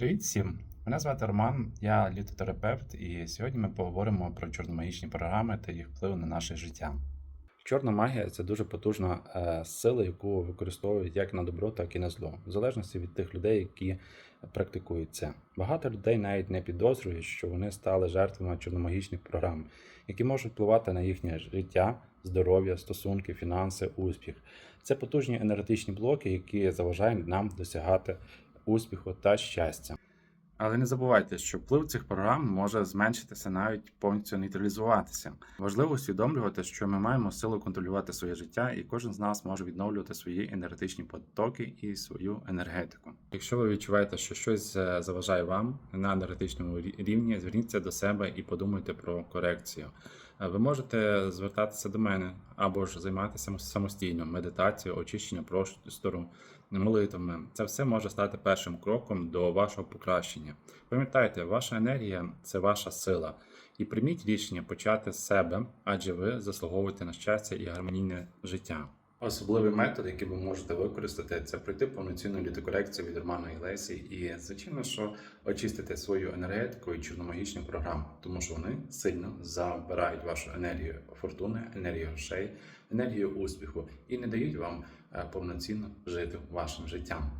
Привіт всім! Мене звати Роман, я літотерапевт, і сьогодні ми поговоримо про чорномагічні програми та їх вплив на наше життя. Чорна магія це дуже потужна е, сила, яку використовують як на добро, так і на зло, в залежності від тих людей, які практикують це. Багато людей навіть не підозрюють, що вони стали жертвами чорномагічних програм, які можуть впливати на їхнє життя, здоров'я, стосунки, фінанси, успіх. Це потужні енергетичні блоки, які заважають нам досягати успіху та щастя. Але не забувайте, що вплив цих програм може зменшитися, навіть повністю нейтралізуватися. Важливо усвідомлювати, що ми маємо силу контролювати своє життя, і кожен з нас може відновлювати свої енергетичні потоки і свою енергетику. Якщо ви відчуваєте, що щось е, заважає вам на енергетичному рівні, зверніться до себе і подумайте про корекцію. Е, Ви можете звертатися до мене або ж займатися самостійно медитацією, очищення простору, молитвами. Це все може стати першим кроком до вашого покращення. Пам'ятайте, ваша енергія це ваша сила. І прийміть рішення почати з себе, адже ви заслуговуєте на щастя і гармонійне життя. Особливий метод, який ви можете використати, це пройти повноцінну літокорекцію від Романа і Лесі, і звичайно, що очистити свою енергетику і чорномагічну програму, тому що вони сильно забирають вашу енергію фортуни, енергію грошей, енергію успіху і не дають вам е, повноцінно жити вашим життям.